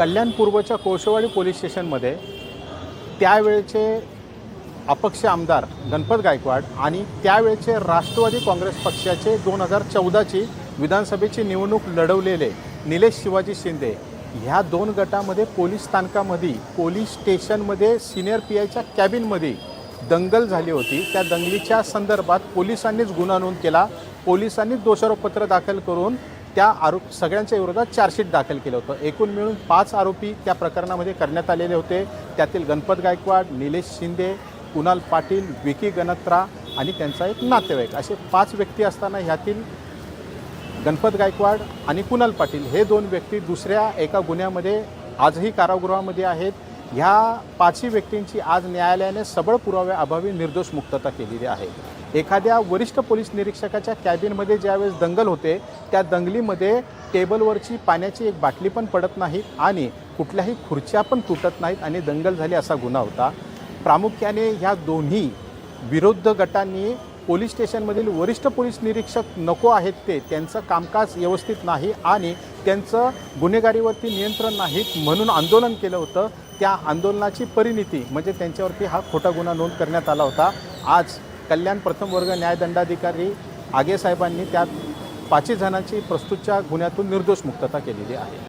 कल्याण पूर्वच्या Kolshewadi police स्टेशनमध्ये त्यावेळचे अपक्ष आमदार गणपत गायकवाड आणि त्यावेळचे राष्ट्रवादी काँग्रेस पक्षाचे दोन हजार चौदाची विधानसभेची निवडणूक लढवलेले निलेश शिवाजी शिंदे ह्या दोन गटामध्ये पोलीस स्थानकामध्ये पोलीस स्टेशनमध्ये सिनियर पी आयच्या कॅबिनमध्ये दंगल झाली होती. त्या दंगलीच्या संदर्भात पोलिसांनीच गुन्हा नोंद केला. पोलिसांनीच दोषारोपपत्र दाखल करून त्या आरोप सगळ्यांच्या विरोधात चार्जशीट दाखल केलं होतं. एकूण मिळून पाच आरोपी त्या प्रकरणामध्ये करण्यात आलेले होते. त्यातील गणपत गायकवाड निलेश शिंदे कुणाल पाटील विकी गणत्रा आणि त्यांचा एक नातेवाईक. असे पाच व्यक्ती असताना ह्यातील गणपत गायकवाड आणि कुणाल पाटील हे दोन व्यक्ती दुसऱ्या एका गुन्ह्यामध्ये आजही कारागृहामध्ये आहेत. ह्या पाचही व्यक्तींची आज न्यायालयाने सबळ पुराव्याअभावी निर्दोष मुक्तता केलेली आहे. एखाद्या वरिष्ठ पोलीस निरीक्षकाच्या कॅबिनमध्ये ज्यावेळेस दंगल होते त्या दंगलीमध्ये टेबलवरची पाण्याची एक बाटली पण पडत नाही आणि कुठल्याही खुर्च्या पण तुटत नाहीत आणि दंगल झाली असा गुन्हा होता. प्रामुख्याने ह्या दोन्ही विरुद्ध गटांनी पोलीस स्टेशनमधील वरिष्ठ पोलीस निरीक्षक नको आहेत ते त्यांचं कामकाज व्यवस्थित नाही आणि त्यांचं गुन्हेगारीवरती नियंत्रण नाहीत म्हणून आंदोलन केलं होतं. त्या आंदोलनाची परिणिती म्हणजे त्यांच्यावरती हा खोटा गुन्हा नोंद करण्यात आला होता. आज कल्याण प्रथम वर्ग न्यायदंडाधिकारी आगे साहेबांनी त्यात पाचही जणांची प्रस्तुतच्या गुन्ह्यातून निर्दोष मुक्तता केलेली आहे.